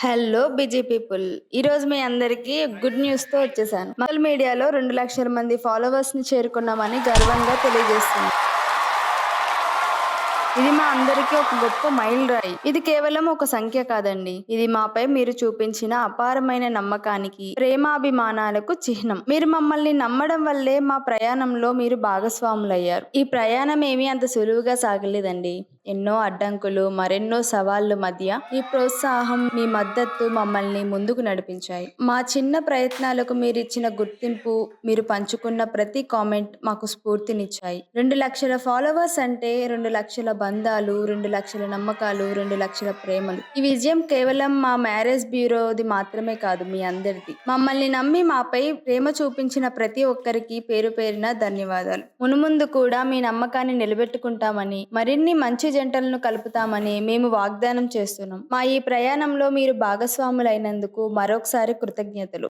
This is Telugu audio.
Hello busy people. ఈ రోజు మీ అందరికి గుడ్ న్యూస్తో వచ్చేసాను. సోషల్ మీడియాలో రెండు లక్షల మంది ఫాలోవర్స్ని చేరుకున్నామని గర్వంగా తెలియజేస్తుంది. ఇది మా అందరికీ ఒక గొప్ప మైల్ రాయి. ఇది కేవలం ఒక సంఖ్య కాదండి. ఇది మాపై మీరు చూపించిన అపారమైన నమ్మకానికి ప్రేమాభిమానాలకు చిహ్నం. మీరు మమ్మల్ని నమ్మడం వల్లే మా ప్రయాణంలో మీరు భాగస్వాములయ్యారు. ఈ ప్రయాణం ఏమీ అంత సులువుగా సాగలేదండి. ఎన్నో అడ్డంకులు మరెన్నో సవాళ్ళ మధ్య మీ ప్రోత్సాహం మీ మద్దతు మమ్మల్ని ముందుకు నడిపించాయి. మా చిన్న ప్రయత్నాలకు మీరు ఇచ్చిన గుర్తింపు మీరు పంచుకున్న ప్రతి కామెంట్ మాకు స్ఫూర్తినిచ్చాయి. రెండు లక్షల ఫాలోవర్స్ అంటే రెండు లక్షల బంధాలు రెండు లక్షల నమ్మకాలు రెండు లక్షల ప్రేమలు. ఈ విజయం కేవలం మా మ్యారేజ్ బ్యూరోది మాత్రమే కాదు మీ అందరిది. మమ్మల్ని నమ్మి మాపై ప్రేమ చూపించిన ప్రతి ఒక్కరికి పేరు పేరున ధన్యవాదాలు. మునుముందు కూడా మీ నమ్మకాన్ని నిలబెట్టుకుంటామని మరిన్ని మంచి జంటలను కలుపుతామని మేము వాగ్దానం చేస్తున్నాం. మా ఈ ప్రయాణంలో మీరు భాగస్వాములైనందుకు మరొకసారి కృతజ్ఞతలు.